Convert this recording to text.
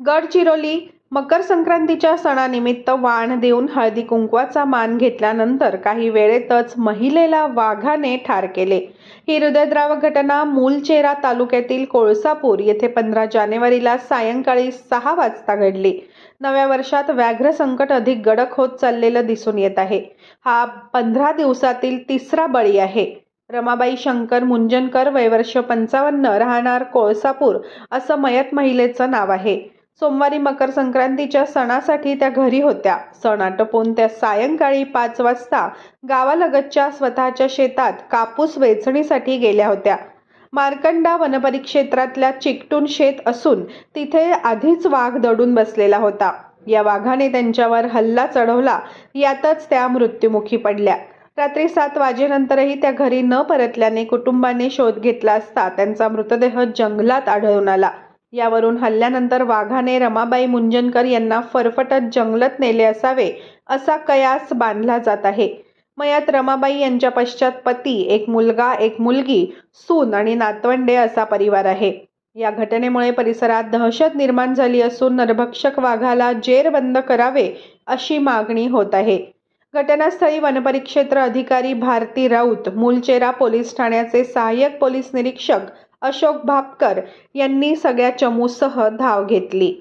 गडचिरोली मकर संक्रांतीच्या सणानिमित्त वाण देऊन हळदी कुंकवाचा मान घेतल्यानंतर काही वेळेतच महिलेला वाघाने ठार केले. ही हृदयद्रावक घटना मूलचेरा तालुक्यातील कोळसापूर येथे पंधरा जानेवारीला सायंकाळी सहा वाजता घडली. नव्या वर्षात व्याघ्र संकट अधिक गडक होत चाललेलं दिसून येत आहे. हा पंधरा दिवसातील तिसरा बळी आहे. रमाबाई शंकर मुंजनकर वयवर्ष पंचावन्न राहणार कोळसापूर असं मयत महिलेचं नाव आहे. सोमवारी मकर संक्रांतीच्या सणासाठी त्या घरी होत्या. सण आटोपून त्या सायंकाळी पाच वाजता गावालगतच्या स्वतःच्या शेतात कापूस वेचणीसाठी गेल्या होत्या. मार्कंडा वनपरिक्षेत्रातल्या चिकटून शेत असून तिथे आधीच वाघ दडून बसलेला होता. या वाघाने त्यांच्यावर हल्ला चढवला यातच त्या मृत्युमुखी पडल्या. रात्री सात वाजेनंतरही त्या घरी न परतल्याने कुटुंबाने शोध घेतला असता त्यांचा मृतदेह जंगलात आढळून आला. यावरून हल्ल्यानंतर वाघाने रमाबाई मुंजनकर यांना फरफटत जंगलात नेले असावे असा कयास बांधला जात आहे. मयात रमाबाई यांच्या पश्चात पती एक मुलगा एक मुलगी सून आणि नातवंडे असा परिवार आहे. या घटनेमुळे परिसरात दहशत निर्माण झाली असून नरभक्षक वाघाला जेरबंद करावे अशी मागणी होत आहे. घटनास्थळी वनपरिक्षेत्र अधिकारी भारती राऊत मूलचेरा पोलीस ठाण्याचे सहाय्यक पोलीस निरीक्षक अशोक भापकर यांनी सगळ्या चमूसह धाव घेतली.